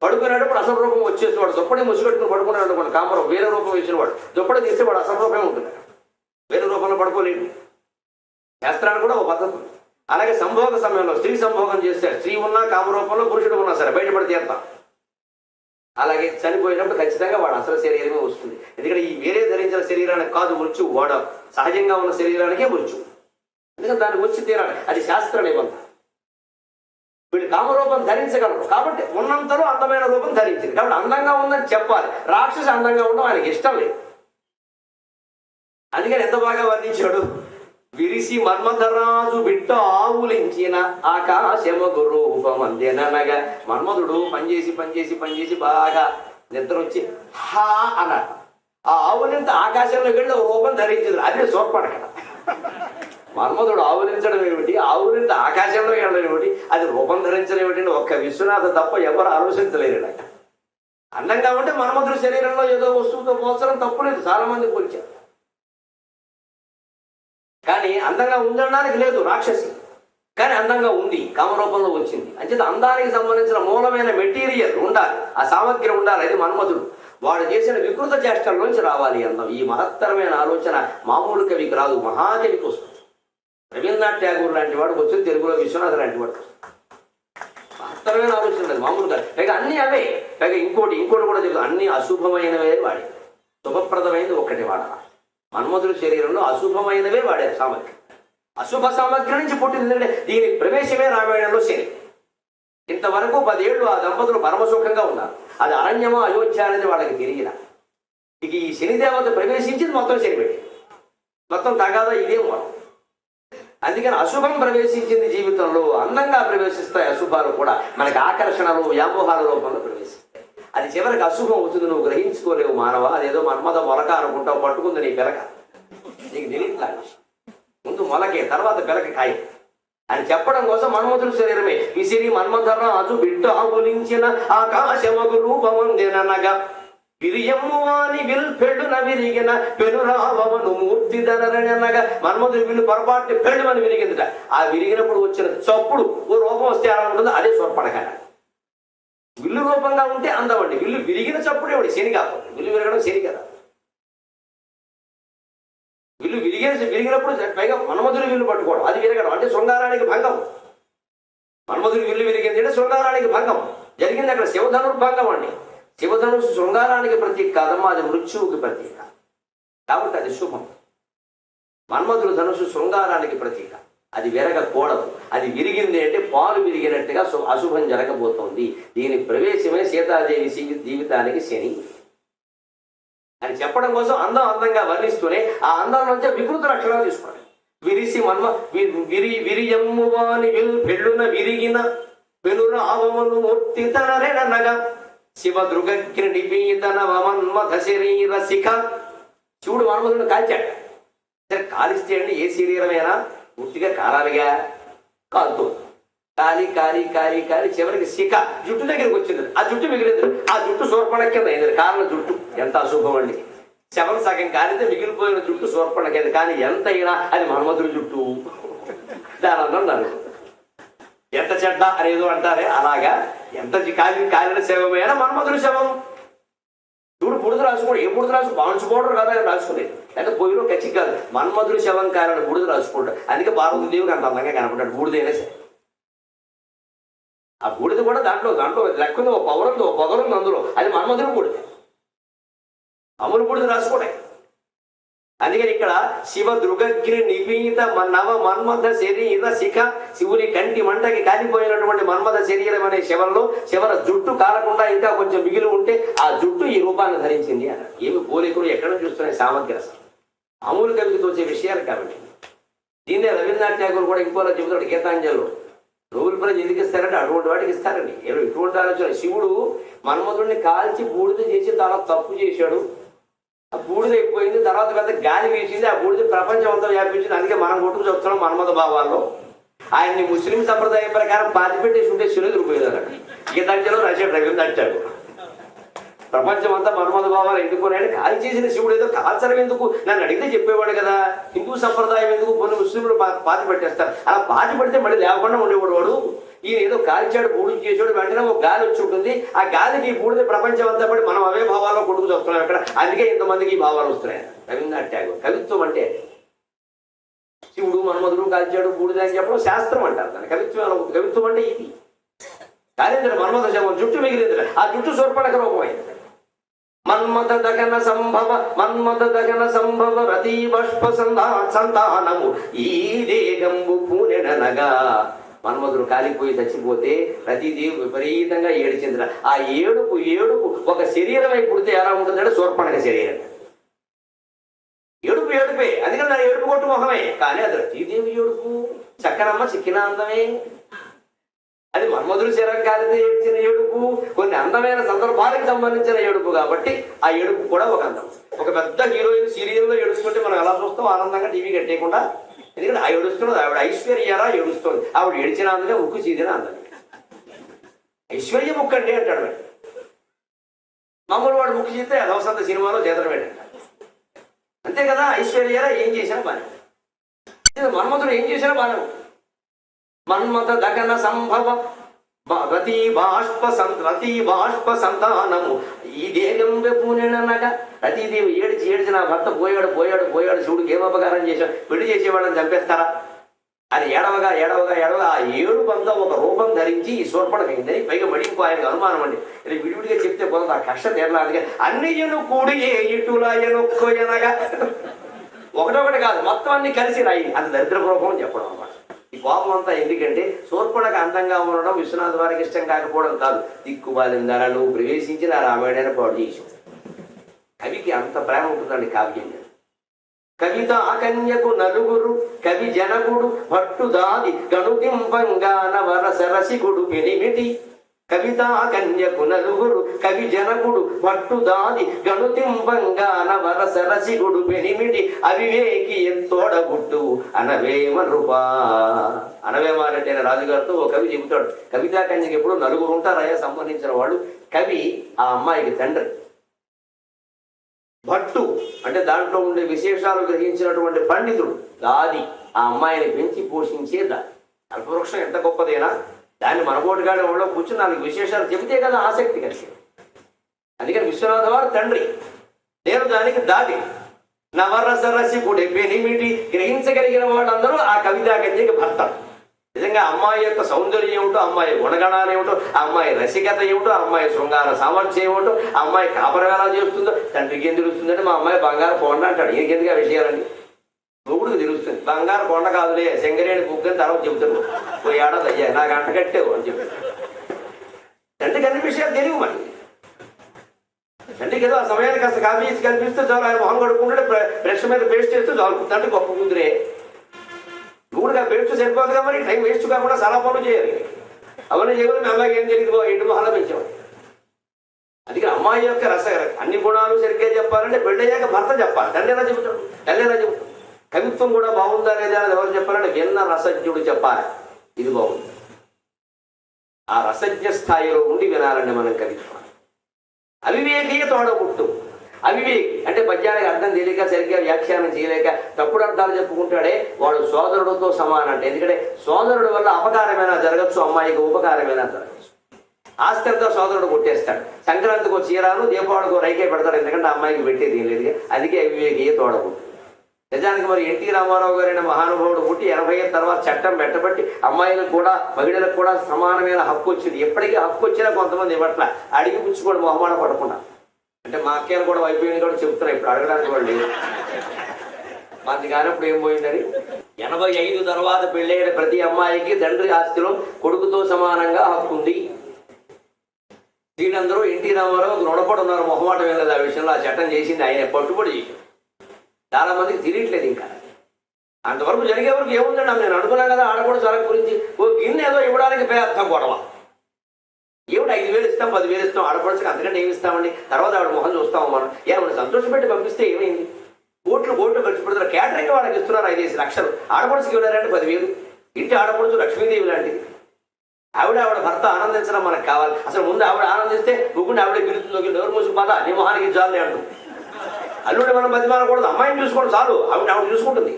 పడుకునేటప్పుడు అసలు రూపం వచ్చేసి వాడు దుప్పటి ముసుగట్టుకుని పడుకున్నాడు అనుకోండి కామరూపం వేరే రూపం వేసిన వాడు దుప్పటి తీస్తే వాడు అసలు రూపమే ఉంటుంది. వేరే రూపంలో పడుకోలేడు. శాస్త్రానికి కూడా ఒక పద్ధతి. ఉంది. అలాగే సంభోగ సమయంలో స్త్రీ సంభోగం చేస్తే స్త్రీ ఉన్నా కామరూపంలో పురుషుడు ఉన్నా సరే బయటపడి తీరుతాం అలాగే చనిపోయినప్పుడు ఖచ్చితంగా వాడు అసలు శరీరమే వస్తుంది. ఎందుకంటే ఈ వేరే ధరించిన శరీరానికి కాదు మృత్యు వాడ సహజంగా ఉన్న శరీరానికే మృత్యు. ఎందుకంటే దానికి వచ్చి తీరాలి. అది శాస్త్ర నిబంధన. వీడు కామరూపం ధరించగలరు కాబట్టి ఉన్నంతలో అందమైన రూపం ధరించింది. కాబట్టి అందంగా ఉందని చెప్పాలి. రాక్షసి అందంగా ఉండడం ఆయనకి ఇష్టం లేదు. అందుకని ఎంత బాగా వర్ణించాడు? విరిసి మన్మధరాజు బిట్ట ఆవులించిన ఆకాశము రూపమందేననగా మన్మధుడు పనిచేసి పనిచేసి పనిచేసి బాగా నిద్ర వచ్చి హా అన్నాడు. ఆ ఆవులింత ఆకాశంలోకి వెళ్ళి రూపం ధరించింది. అదే సోర్పడ కదా మన్మధుడు ఆవులించడం ఏమిటి? ఆవులింత ఆకాశంలోకి వెళ్ళడం ఏమిటి? అది రూపం ధరించడం ఏమిటి? ఒక్క విశ్వనాథ తప్ప ఎవరు ఆలోచించలేరు ఇలా. అందంగా ఉంటే మన్మధుడు శరీరంలో ఏదో వస్తువుతో పోల్చడం తప్పులేదు చాలా మంది పోల్చారు. కానీ అందంగా ఉండడానికి లేదు రాక్షసి. కానీ అందంగా ఉంది కామరూపంలో వచ్చింది. అంచేత అందానికి సంబంధించిన మూలమైన మెటీరియల్ ఉండాలి ఆ సామగ్రి ఉండాలి అది మన్మధుడు. వాడు చేసిన వికృత చేష్టల్లోంచి రావాలి అందం. ఈ మహత్తరమైన ఆలోచన మామూలు కవికి రాదు మహాకవికి వస్తుంది రవీంద్రనాథ్ ట్యాగూర్ లాంటి వాడికి వచ్చింది తెలుగులో విశ్వనాథ్ లాంటి వాడు మహత్తరమైన ఆలోచన లేదు మామూలుగా పైగా అన్ని అవే. పైగా ఇంకోటి ఇంకోటి కూడా చెప్తాను. అన్ని అశుభమైనవే వాడి. శుభప్రదమైనది ఒక్కటి వాడాలి హనుమంతుడి శరీరంలో అశుభమైనవే వాడారు సామగ్రి అశుభ సామగ్రి నుంచి పుట్టింది ఎందుకంటే దీని ప్రవేశమే రామాయణంలో శని ఇంతవరకు పదేళ్ళు ఆ దంపతులు పరమసుఖంగా ఉన్నారు. అది అరణ్యమో అయోధ్య అనేది వాళ్ళకి తిరిగిన ఇక ఈ శనిదేవత ప్రవేశించింది మొత్తం శనిపెట్టి మొత్తం తగాదా ఇదే మనం అందుకని అశుభం ప్రవేశించింది జీవితంలో అందంగా ప్రవేశిస్తాయి అశుభాలు కూడా. మనకి ఆకర్షణలు వ్యామోహాల రూపంలో ప్రవేశిస్తాయి. అది చివరికి అశుభం అవుతుంది నువ్వు గ్రహించుకోలేవు మానవ? అదేదో మన్మద మొలక అనుకుంటావు పట్టుకుంది నీ పిలక. నీకు తెలియదు ముందు మొలకే తర్వాత పిలక కాయ అని చెప్పడం కోసం మన్మధుడు శరీరమే. విసిరి మన్మధరాజు బిడ్డ ఆవులించిన ఆకాశమగు రూపముందిననగా విరియమ్ము అని విల్ పెళ్ళున విరిగిన పెనురావను మూర్తి ధననగా మన్మధుడు విల్లు పొరపాటు పెళ్ళమని విరిగిందిట. ఆ విరిగినప్పుడు వచ్చిన చప్పుడు ఓ రూపం వస్తే ఎలా ఉంటుందో అదే స్వర్పడకాయ రూపంగా ఉంటే అందవండి విల్లు విరిగిన చప్పుడే వాడి శని విల్లు విరగడం శని కదా. విల్లు విరిగిన విరిగినప్పుడు పైగా మన్మధుడి విల్లు పట్టుకోవడం. అది విరగడం. అంటే శృంగారానికి భంగం. మన్మధుడి విల్లు విరిగింది అంటే శృంగారానికి భంగం. జరిగింది అక్కడ శివధనుర్భంగం అండి. శివధనుసు శృంగారానికి ప్రతీక కాదమ్మా అది మృత్యువుకి ప్రతీక. కాబట్టి అది శుభం. మన్మధుడు ధనుసు శృంగారానికి ప్రతీక. అది విరగకూడదు. అది విరిగింది అంటే పాలు విరిగినట్టుగా అశుభం జరగబోతోంది. దీని ప్రవేశమే సీతాదేవి జీవితానికి శని. అని చెప్పడం కోసం అందం అందంగా వర్ణిస్తూనే ఆ అందం నుంచి వికృత లక్షణాలు తీసుకోండి. విరిసి మన్మ వి- విరి విరియమ్ము వాని పెళ్ళున విరిగిన పెనురావమును మూర్తి తనరేనగా శివ దృగగ్ని నిపీతన మన్మథ శరీర శిఖ. శివుడు మన్మధుడిని కాల్చాడు. సరే కాలిస్తే అండి ఏ శరీరమేనా? పూర్తిగా కారాలిగా కాలుతో కాలి కాలి కాలి కాలి చివరికి శిఖ. జుట్టు దగ్గరికి వచ్చింది. ఆ జుట్టు మిగిలింది. ఆ జుట్టు సూర్పణ కింద అయింది. కారణ జుట్టు. ఎంత అశుభం అండి. శవం సగం కాలితే మిగిలిపోయిన జుట్టు సూర్పణ కింద. కానీ ఎంతైనా అది మన్మధుడి జుట్టు. దాని అన్నారు ఎంత చెడ్డ అనేదో అంటారే. అలాగా ఎంత కాలి కాలిన శవమైనా మన్మధుడి శవం? చూడు బుడిద రాసుకోడు ఏ బుడిద రాసు బాంచుకోవడం కదా అని రాసుకునేది లేకపోతే పొయ్యిలో కచ్చి కాదు. మన్మధుడు శవం కారణ బుడిద రాసుకుంటాడు. అందుకే పార్వతీదేవికి అంత అందంగా కనపడ్డాడు. బూడిదైనా సరే ఆ బూడిద కూడా దాంట్లో దాంట్లో లెక్క ఉంది ఓ పవర్ ఉంది ఓ పొగరుంది అందులో. అది మన్మధుడు బూడిద అమలు బూడిద రాసుకోడే అందుకని ఇక్కడ శివ దృగగ్ని నిపీత నవ మన్మథ శరీర శిఖ శివుని కంటి మంటకి కాలిపోయినటువంటి మన్మథ శరీరం అనే శివంలో శివర జుట్టు కాలకుండా ఇంకా కొంచెం మిగిలి ఉంటే ఆ జుట్టు ఈ రూపాన్ని ధరించింది అన్న ఏమి పోలికలు ఎక్కడ చూస్తున్నాయి? సామగ్రసం అమూలు కవికి తోచే విషయాలు కాబట్టి. దీన్నే రవీంద్రనాథ్ ఠాగూర్ కూడా ఇంకోలా చెబుతాడు గీతాంజలిలో. నోబెల్ ప్రైజ్ ఎందుకు ఇస్తారంటే అటువంటి వాటికి ఇస్తారండి. ఇటువంటి ఆలోచన. శివుడు మన్మధుడిని కాల్చి బూడిద చేసి చాలా తప్పు చేశాడు. ఆ బూడిద అయిపోయింది తర్వాత పెద్ద గాలి వీసింది ఆ బూడిద ప్రపంచం అంతా వ్యాపించింది. అందుకే మనం కొట్టుకు చెప్తున్నాం మన్మద భావాల్లో. ఆయన్ని ముస్లిం సంప్రదాయం ప్రకారం పాతి పెట్టేసి ఉంటే శని దొరికిపోయేదాన్ని గీతాంజలిలో రాశాడు రవీంద్రనాథ్ ఠాగూర్ ప్రపంచం అంతా మన్మద భావాలు ఎందుకున్నాయని కాల్ చేసిన శివుడు ఏదో కాల్చడం ఎందుకు? నన్ను అడిగితే చెప్పేవాడు కదా. హిందూ సంప్రదాయం ఎందుకు? కొన్ని ముస్లింలు బాధ పెట్టేస్తారు. అలా బాధ పెడితే మళ్ళీ లేకుండా ఉండేవాడు వాడు. ఈయన ఏదో కాల్చాడు బూడిద చేసాడు వెంటనే ఒక గాలి వచ్చి ఉంటుంది. ఆ గాలికి ఈ బూడిద ప్రపంచం అంతా పడి మనం అవే భావాల్లో కొడుకు వస్తున్నాం అక్కడ. అందుకే ఇంతమందికి ఈ భావాలు వస్తున్నాయి. రవీంద్రనాథ్ ట్యాగూర్ కవిత్వం అంటే శివుడు మన్మధుడు కాల్చాడు బూడిద అని చెప్పడం శాస్త్రం అంటారు దాన్ని. కవిత్వం కవిత్వం అంటే ఇది. కాలేంద్ర మన్మథ శవం జుట్టు మిగిలింది ఆ జుట్టు సోర్పణక రూపమైంది. మన్మథ దగన సంభవ మన్మథ దగన సంభవ రతి బాష్ప సంధా సంతానము. ఈ దేగంబు పూనెడనగా మన్మధుడు కాలిపోయి చచ్చిపోతే ప్రతిదీ విపరీతంగా ఏడిచిందిరా. ఆ ఏడుపు ఏడుపు ఒక శరీరం అయి పుడితే ఎలా ఉంటుందంటే సోర్పణక శరీరం. ఏడుపు ఏడుపే. అందుకని దాని ఏడుపు కొట్టు మొహమే. కానీ అది రతీదేవి ఏడుపు? చక్కనమ్మ చిక్కిన అందమే అది మన్మధుడు శరం కాలితే ఏడ్చిన ఏడుపు కొన్ని అందమైన సందర్భాలకు సంబంధించిన ఏడుపు కాబట్టి ఆ ఏడుపు కూడా ఒక అందం. ఒక పెద్ద హీరోయిన్ సీరియల్లో ఏడుచుకుంటే మనం ఎలా చూస్తాం ఆనందంగా టీవీ కట్టేయకుండా ఎందుకంటే ఆ ఏడుస్తున్నది ఆవిడ ఐశ్వర్యరా ఏడుస్తుంది. ఆవిడ ఏడిచిన అందుకే ఉక్కు చీదిన అందమే ఐశ్వర్య ముక్కు అంటే అంటాడు వాడు. మామూలు వాడు ముక్కు చేస్తే అదవసంత సినిమాలో చేతడమేట అంతే కదా ఐశ్వర్యాల ఏం చేసినా బానే. ఇది ఏం చేసినా బానే. ఉంది. మన్మథ దగన సంభవ రతి బాష్ప సంత రతి బాష్ప సంతానము. ఈ దేగం పూనెనగా రతీదేవి ఏడిచి ఏడిచి నా భర్త పోయాడు పోయాడు పోయాడు శివుడికి ఏం అపకారం చేశాడు పెళ్ళి చేసేవాళ్ళని చంపేస్తారా? అది ఏడవగా ఏడవగా ఏడవగా ఆ ఏడు బంధ ఒక రూపం ధరించి ఈ శూర్పణకైందని పైగా మళ్ళీ ఇంకో ఆయనకు అనుమానం అండి. ఇది విడివిడిగా చెప్తే పోతుంది ఆ కష్టం తీరలాదిగా అన్నిజను కూడి ఏ ఒకటొకటి కాదు మొత్తం అన్ని కలిసి రాయి అది దరిద్ర రూపం అని చెప్పడం అన్నమాట. ఈ కోపం అంతా ఎందుకంటే సోర్పణకు అందంగా ఉండడం విశ్వనాథ్ వారికి ఇష్టం కాకపోవడం కాదు. దిక్కుబాలిన ధరలు ప్రవేశించిన రామాయణాన్ని పాడు చేసాం కవికి అంత ప్రేమ ఉంటుందండి కావ్యం మీద. కవిత కన్యకు నలుగురు కవి జనకుడు భట్టుదాది గణుతింపంగా నవరస రసికుడు పెనిమిటి. కవిత కన్యకు నలుగురు కవి జనకుడు భట్టుదాది గణుతింపంగా నవరస రసికుడు పెనిమిటి. అవివేకి ఎంతోడబుట్టు అనవేమ రూపా అనవేమారంటే రాజుగారితో ఓ కవి చెబుతాడు కవితా కన్యకి ఎప్పుడు నలుగురు ఉంటారయ్యా సంబంధించిన వాళ్ళు. కవి ఆ అమ్మాయికి తండ్రి. భట్టు అంటే దాంట్లో ఉండే విశేషాలు గ్రహించినటువంటి పండితుడు. దాది ఆ అమ్మాయిని పెంచి పోషించే దాది. కల్పవృక్షం ఎంత గొప్పదేనా దాన్ని మనబోటుగానే ఉండడం కూర్చుని నాలుగు విశేషాలు చెబితే కదా ఆసక్తి కలిగింది. అందుకని విశ్వనాథ వారు తండ్రి నేను దానికి దాది. నవరస రసికుడి పెనిమిటి గ్రహించగలిగిన వాళ్ళందరూ ఆ కవితా గంజకి భర్తలు. నిజంగా అమ్మాయి యొక్క సౌందర్యం ఏమిటో అమ్మాయి గుణగణాలు ఏమిటో అమ్మాయి రసికత ఏమిటో అమ్మాయి శృంగార సామర్థ్యం ఏమిటో అమ్మాయి కాపరం చేస్తుందో తండ్రికి ఏం తెలుస్తుందంటే మా అమ్మాయి బంగారు కొండ అంటాడు. ఈయనకెందుకు ఆ విషయాలండి మొగుడికి తెలుస్తుంది. బంగారు కొండ కాదులే శంకరేణి బుగ్గని తర్వాత చెబుతాడు ఓ ఏడాది అయ్యా నాకు అంట కట్టేవు అని చెప్తాడు తండ్రికి అన్ని విషయాలు తెలియవు మరి. తండ్రికి ఏదో ఆ సమయానికి కాస్త కాఫీ కనిపిస్తే చాలు ఆయన మొహం కడుక్కుంటే బ్రష్ మీద పేస్ట్ చేస్తే చాలు. తండ్రి గొప్ప కూతురే. మూడుగా పెంచు సరిపోదు మరి టైం వేస్ట్ కాకుండా చాలా పనులు చేయాలి. అవన్నీ చేయకుండా మీ అమ్మాయికి ఏం తెలియదు ఎటు మొహాల పెంచాం అందుకే అమ్మాయి యొక్క రస అన్ని గుణాలు సరిగ్గా చెప్పాలంటే పెళ్ళయ్యాక భర్త చెప్పాలి. తండ్రి ఎలా చెబుతాడు? తల్లి ఎలా చెబుతాడు? కవిత్వం కూడా బాగుందా లేదా అని ఎవరు చెప్పాలంటే విన్న రసజ్ఞుడు చెప్పాలి. ఇది బాగుంది. ఆ రసజ్ఞ స్థాయిలో ఉండి వినాలండి మనం కవిత్వం. అవివేకీయ తోడబుట్టు అవివేక్ అంటే పద్యానికి అర్థం తెలియక సరిగ్గా వ్యాఖ్యానం చేయలేక తప్పుడు అర్థాలు చెప్పుకుంటాడే వాడు సోదరుడితో సమానం అంటే. ఎందుకంటే సోదరుడు వల్ల అపకారమైనా జరగచ్చు అమ్మాయికి ఉపకారమైనా జరగచ్చు. ఆస్తి అంతా సోదరుడు కొట్టేస్తాడు. సంక్రాంతికి ఒక చీరాను దీపావళికి రైకే పెడతాడు. ఎందుకంటే అమ్మాయికి పెట్టేది ఏం లేదు అందుకే అవివేకి తోడబుట్టు నిజానికి మరి ఎన్టీ రామారావు గారైన మహానుభావుడు పుట్టి ఎనభై ఏళ్ళ తర్వాత చట్టం పెట్టబట్టి అమ్మాయిలకు కూడా మహిళలకు కూడా సమానమైన హక్కు వచ్చింది. ఎప్పటికీ హక్కు వచ్చినా కొంతమంది ఇవ్వట్ల అడిగి పుచ్చుకోవడం మొహమాట పడకుండా. అంటే మా అక్కలు కూడా అయిపోయింది కూడా చెప్తున్నా ఇప్పుడు అడగడానికి వాళ్ళు మాది కానప్పుడు ఏం పోయిందని? ఎనభై ఐదు తర్వాత పెళ్ళైన ప్రతి అమ్మాయికి తండ్రి ఆస్తిలో కొడుకుతో సమానంగా హక్కు ఉంది. వీళ్ళందరూ ఎన్టీ రామారావు రుణపడి ఉన్నారు మొహమాటం వెళ్ళదు ఆ విషయంలో. ఆ చట్టం చేసింది ఆయన పట్టుబడి చాలా మందికి తెలియట్లేదు ఇంకా. అంతవరకు జరిగే వరకు ఏముందండి? నేను అనుకున్నాను కదా ఆడకూడదు జరగ గురించి ఓ గిన్నె ఏదో ఇవ్వడానికి ప్రయత్నం గొడవ. ఏమిటి ఐదు వేలు ఇస్తాం పది వేలు ఇస్తాం ఆడపడుచుకు అంతకంటే ఏమి ఇస్తామండి? తర్వాత ఆవిడ మొహం చూస్తాం మనం. ఏమైనా సంతోషపెట్టి పంపిస్తే ఏమైంది? కోట్లు కోట్లు ఖర్చు పెడుతున్నారు క్యాటరింగ్ వాళ్ళకి ఇస్తున్నారు ఐదేసి లక్షలు. ఆడపడుచుకి ఇవ్వలేరంటే పదివేలు ఇంటి ఆడపడుచు లక్ష్మీదేవి లాంటిది. ఆవిడ ఆవిడ భర్త ఆనందించడం మనకు కావాలి. అసలు ముందు ఆవిడ ఆనందిస్తే ముగ్గుండి ఆవిడే పిలుస్తుంది. నోరు మూసి బాధ నీ మొహానికి జాలి అంటూ అల్లుడి మనం బతిమాలకూడదు. అమ్మాయిని చూసుకోండి చాలు. ఆవిడ ఆవిడ చూసుకుంటుంది.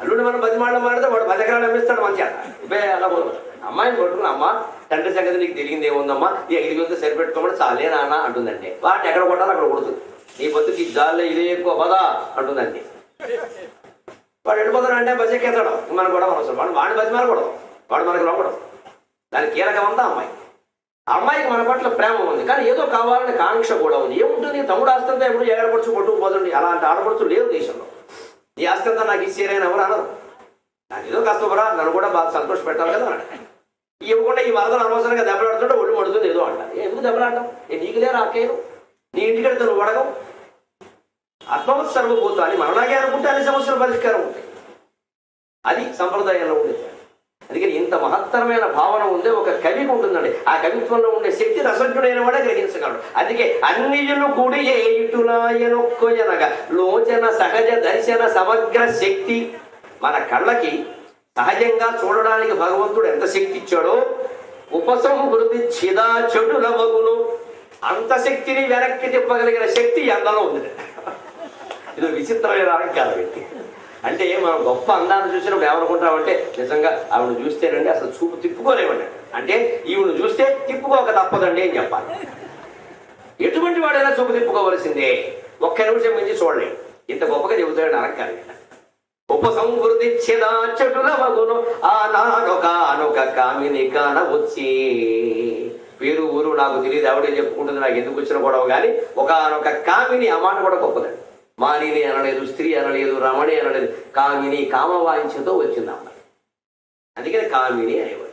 అల్లుడి మనం బతిమాడడం మాడితే వాడు పది ఎకరాలు అమ్మిస్తాడు మంచిగా. అలా పోదు. అమ్మాయిని కొట్టుకుని అమ్మ తండ్రి సంగతి నీకు తెలియదు ఏముందమ్మా ఈ ఐదు వేలతో సరిపెట్టుకోమని చాలే నాన్న అంటుందండి. వాటిని ఎక్కడ కొట్టాలో అక్కడ కొడుతుంది నీ బతుకి జాలే ఇదే ఎక్కువ పదా అంటుందండి. వాడు వెళ్ళిపోతాడు అంటే బస్ ఎక్కేస్తాడు. మనం కూడా అవసరం వాడు వాడిని బతి కూడా వాడు మనకు లోపడం. దాని కీలకం అంతా అమ్మాయి. ఆ అమ్మాయికి మన పట్ల ప్రేమ ఉంది. కానీ ఏదో కావాలని కాంక్ష కూడా ఉంది. ఏముంటుంది? తమ్ముడు ఆస్తంతా ఎప్పుడు ఎగరపడుచు పట్టుకుపోతుంది అలాంటి ఆడపడుచు లేవు దేశంలో. నీ ఆస్తంతా నాకు ఇచ్చేరైనా ఎవరు అనరు. నాకు ఏదో కష్టపరా నన్ను కూడా బాగా సంతోష పెట్టాలి కదా ఇవ్వకుండా ఈ వరదలు అనవసరంగా దెబ్బలాడుతుంటే ఒళ్ళు మడుతుంది ఏదో అంట. ఎందుకు దెబ్బలాడటం? ఏ నీకు లేరు అక్కేను నీ ఇంటికి వెళ్తే నువ్వు అడగవు ఆత్మవత్ సర్వభూతాన్ని మనలాగే అనుకుంటే అన్ని సమస్యలు పరిష్కారం ఉంటాయి. అది సంప్రదాయంలో ఉండేది అందుకని ఇంత మహత్తరమైన భావన ఉందే ఒక కవికి ఉంటుందండి. ఆ కవిత్వంలో ఉండే శక్తి రసజ్ఞుడైన వాడే గ్రహించగలడు. అందుకే అన్నియులు కూడి ఏయుటులాయనొక్కొయనగా లోచన సహజ దర్శన సమగ్ర శక్తి మన కళ్ళకి సహజంగా చూడడానికి భగవంతుడు ఎంత శక్తి ఇచ్చాడో ఉపసంహృతి చిదా చెడుల మగును అంత శక్తిని వెనక్కి తిప్పగలిగిన శక్తి అందులో ఉంది. ఇది విచిత్రమైన అలంకారం వ్యక్తి. అంటే మనం గొప్ప అందాన్ని చూసినప్పుడు ఏమనుకుంటామంటే నిజంగా ఆవిడ చూస్తేనండి అసలు చూపు తిప్పుకోలేమండి. అంటే ఈవిడ చూస్తే తిప్పుకోక తప్పదండి అని చెప్పాలి. ఎటువంటి వాడైనా చూపు తిప్పుకోవలసిందే. ఒక్క నిమిషం మించి చూడలేదు. ఇంత గొప్పగా చెబుతాడు అనకాలి ఉపసంహృతి చెటుల మగును ఆనానొక కామిని కానవచ్చి. పేరు ఊరు నాకు తెలియదు ఆవిడే చెప్పుకుంటుంది నాకు ఎందుకు వచ్చిన గొడవ కానీ ఒకనొక కామిని అమాట కూడా గొప్పదండి మానిని అనలేదు స్త్రీ అనలేదు రమణి అనలేదు కామిని కామవాయించతో వచ్చింది అమ్మాయి. అందుకని కామిని అనేవారు